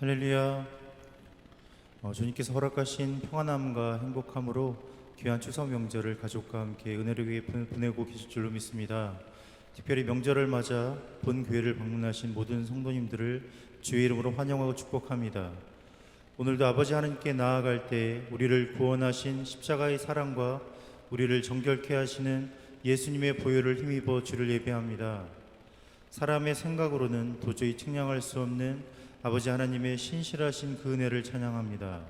할렐루야. 어, 주님께서 허락하신 평안함과 행복함으로 귀한 추석 명절을 가족과 함께 은혜를 보내고 계실 줄로 믿습니다. 특별히 명절을 맞아 본 교회를 방문하신 모든 성도님들을 주의 이름으로 환영하고 축복합니다. 오늘도 아버지 하나님께 나아갈 때 우리를 구원하신 십자가의 사랑과 우리를 정결케 하시는 예수님의 보혈을 힘입어 주를 예배합니다. 사람의 생각으로는 도저히 측량할 수 없는 아버지 하나님의 신실하신 그 은혜를 찬양합니다.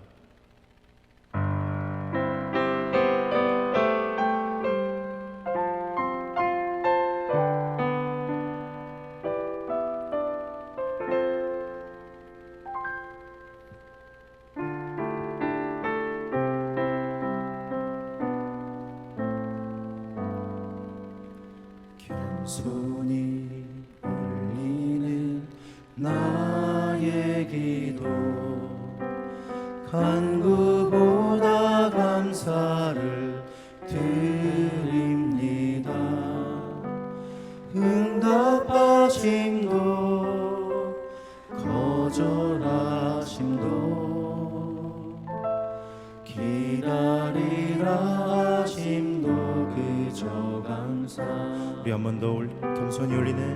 겸손히 올리는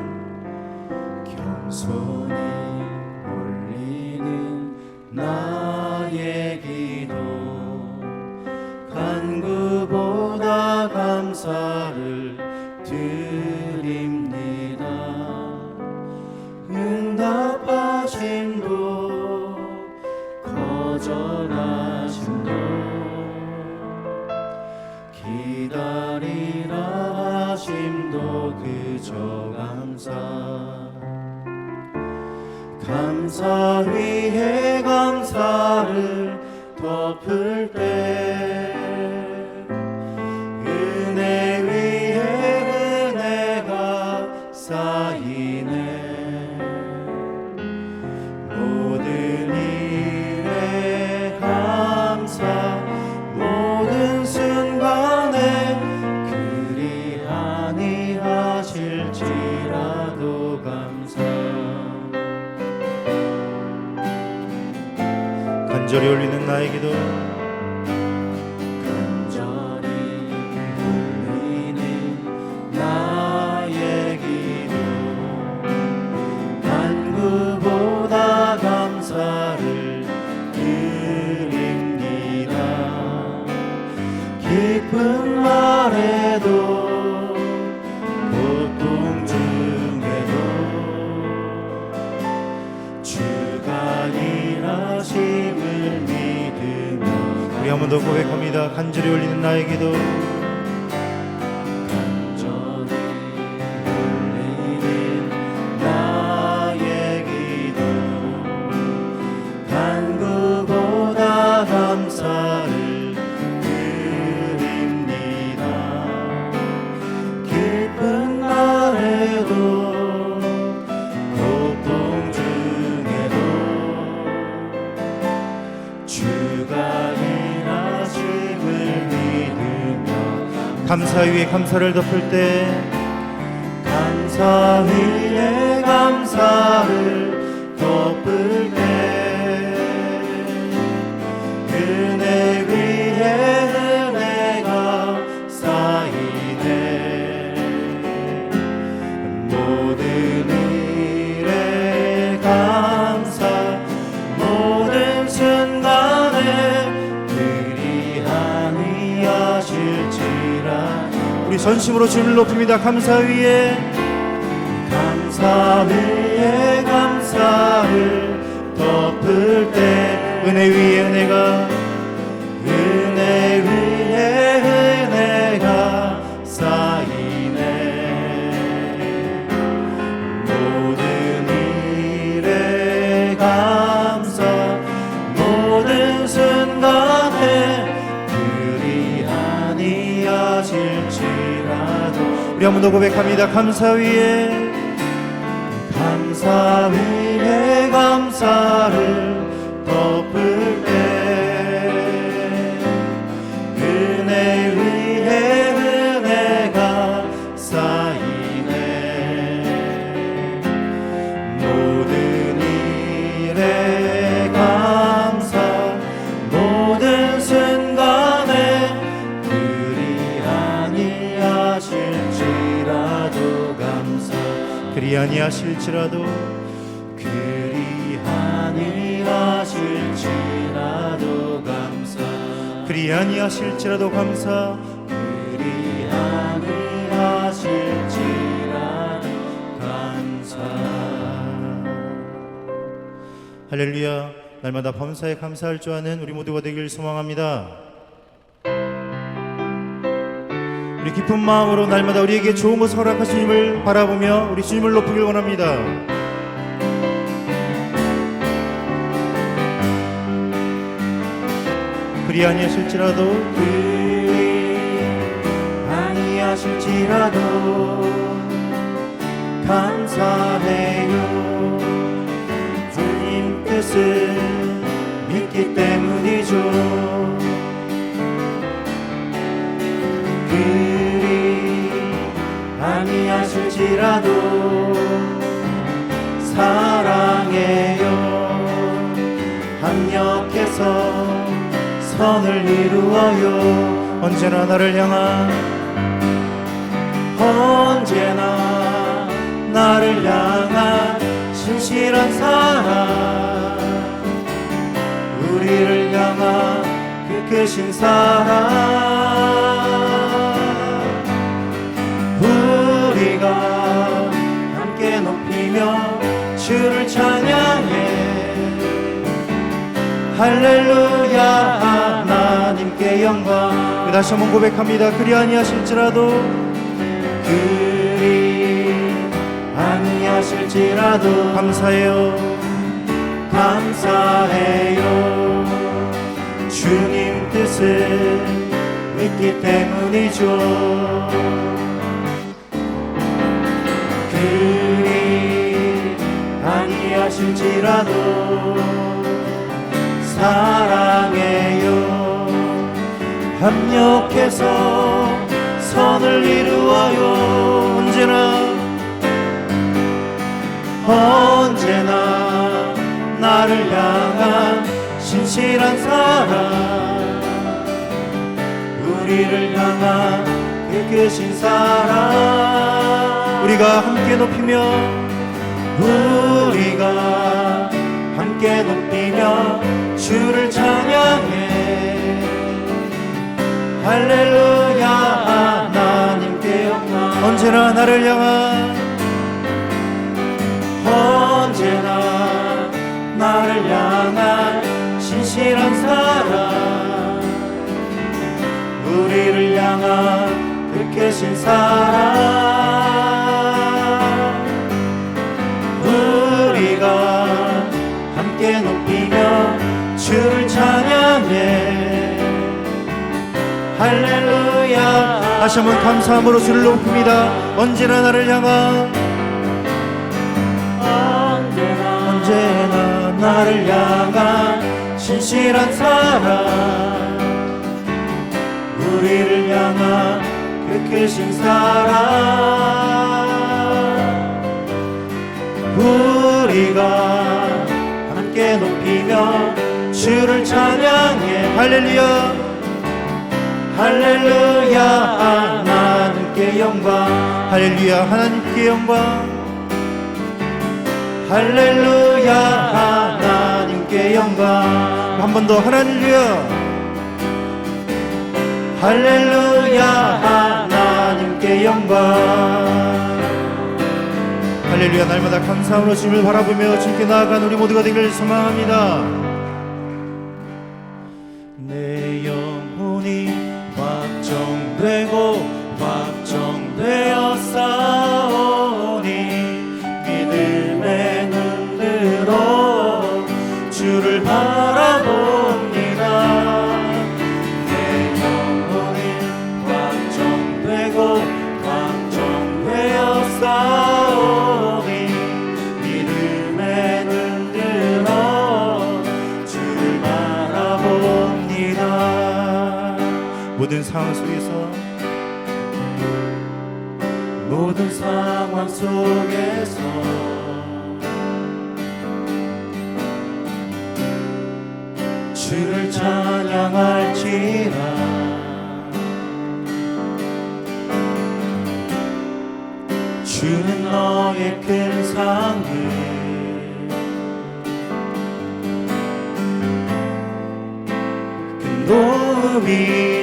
겸손히 올리는 나의 기도. 간구보다 감사를 드립니다. 응답하심도 거절하 저 감사. 감사 위에 감사를 덮을 때 간절히 올리는 나의 기도 더 고백합니다. 간절히 올리는 나의 기도 감사 위에 감사를 덮을 때 감사 위에 감사를 덮을 때 우리 전심으로 주님을 높입니다. 감사 위에 감사 위에 감사를 덮을 때 은혜 위에 은혜가 더 고백합니다. 감사 위에 감사 위에 감사를 아니하실지라도 그리 아니하실지라도 감사. 그리 아니하실지라도 감사. 그리 아니하실지라도 감사. 할렐루야. 날마다 범사에 감사할 줄 아는 우리 모두가 되길 소망합니다 우리 기쁜 마음으로 날마다 우리에게 좋은 것을 허락하신 주님을 바라보며 우리 주님을 높이길 원합니다. 그리 아니하실지라도 그리 아니하실지라도 감사해요. 주님 뜻을 믿기 때문이죠 아니하실지라도 사랑해요. 합력해서 선을 이루어요. 언제나 나를 향한 언제나 나를 향한 신실한 사랑. 우리를 향한 그 크신 사랑 할렐루야 하나님께 영광. 다시 한번 고백합니다. 그리 아니하실지라도 그리 아니하실지라도. 감사해요. 감사해요. 주님 뜻을 믿기 때문이죠. 그리 아니하실지라도 사랑해요. 합력해서 선을 이루어요. 언제나 언제나 나를 향한 신실한 사랑. 우리를 향한 그 크신 사랑. 우리가 함께 높이며 우리가 함께 높이며 주를 찬양해. 할렐루야 하나님께 영광 언제나 나를 향한 언제나 나를 향한 신실한 사랑. 우리를 향한 그 크신 사랑 다시 한번 감사함으로 주를 높입니다. 언제나 나를 향한 언제나 나를 향한 신실한 사랑. 우리를 향한 그 크신 사랑. 우리가 함께 높이며 주를 찬양해. 할렐루야 할렐루야 하나님께 영광. 할렐루야 하나님께 영광. 할렐루야 하나님께 영광. 한 번 더 할렐루야. 할렐루야 하나님께 영광. 할렐루야 날마다 감사함으로 주님을 바라보며 주님께 나아간 우리 모두가 되기를 소망합니다 상황 속에서 모든 상황 속에서 주를 찬양할지라. 주는 너의 큰 상을 큰 도움이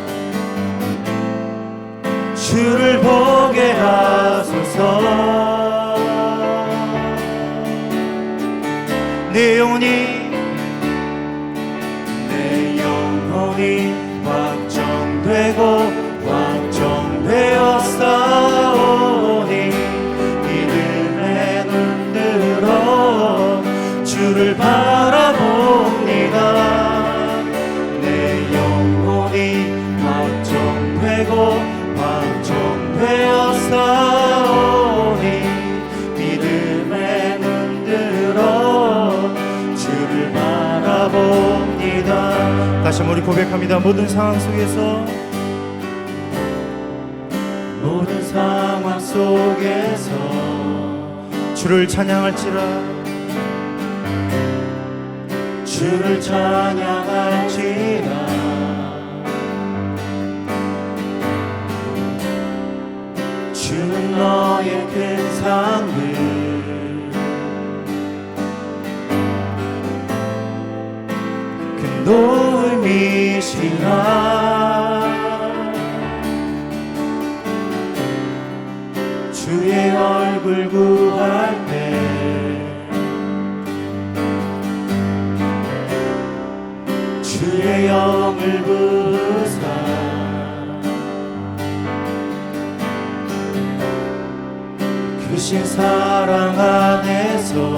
주를 보게 하소서. 내 영혼이 내 영혼이 확정되고 확정되어 싸우니 믿음에 눈들어 주를 바 한번 우리 고백합니다. 모든 상황 속에서. 모든 상황 속에서 주를 찬양할지라. 주를 찬양할지라. 주는 너의 큰 상을 크신 사랑 안에서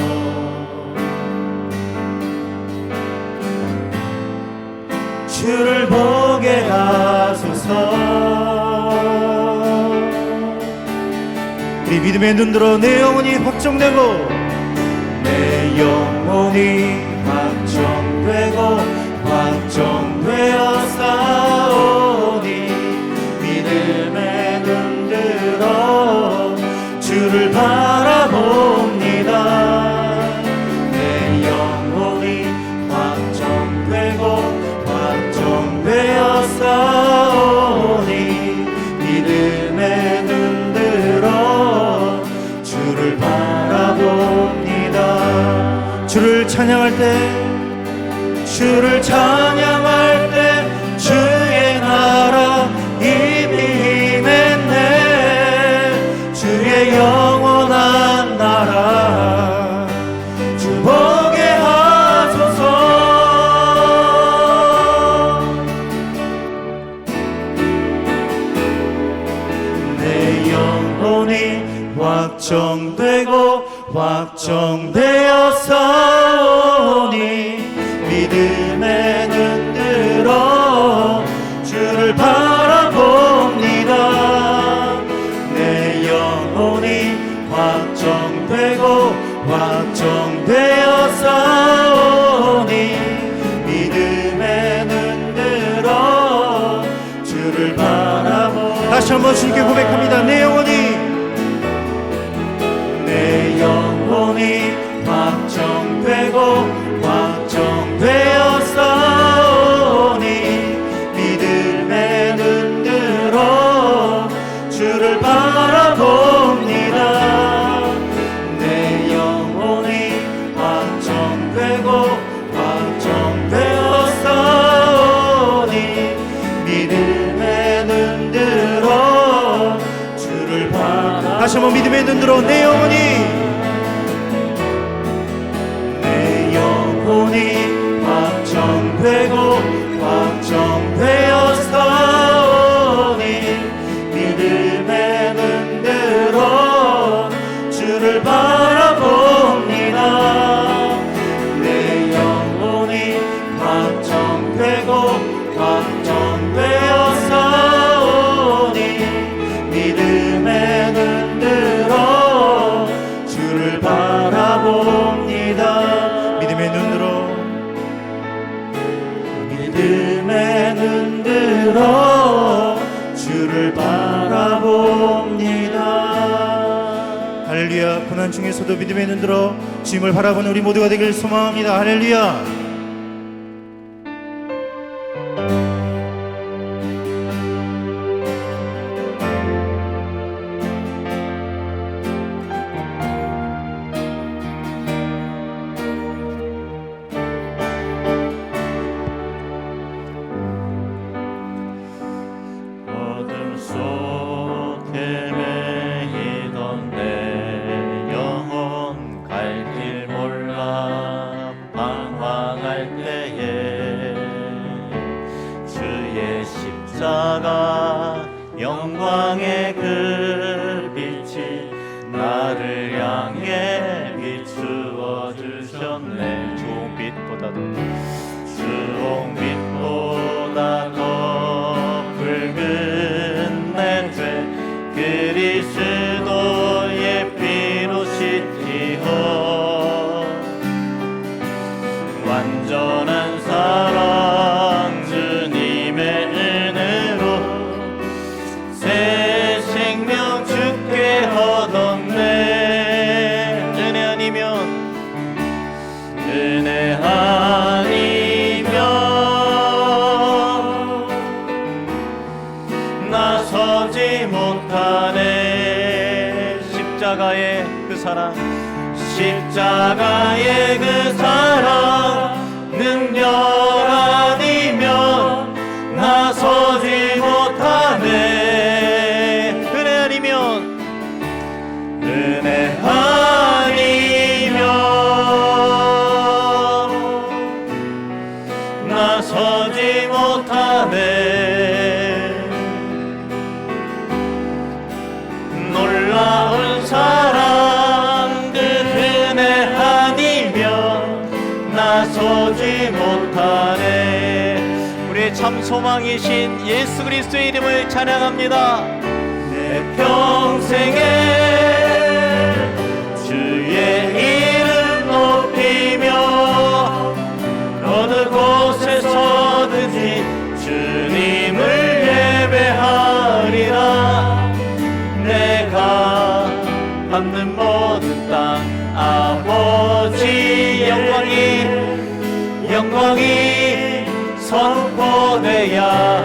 주를 보게 하소서. 우리 믿음의 눈 들어 내 영혼이 확정되고 내 영혼이 확정되고 확정되어 영혼 바라봅니다. 할렐루야. 고난 중에서도 믿음에 눈들어 짐을 바라보는 우리 모두가 되길 소망합니다. 할렐루야. Yeah. 은혜 아니면 나서지 못하네. 놀라운 사랑 그 은혜 아니면 나서지 못하네. 우리 참 소망이신 예수 그리스도의 이름을 찬양합니다. 내 평생에 분명히 선포돼야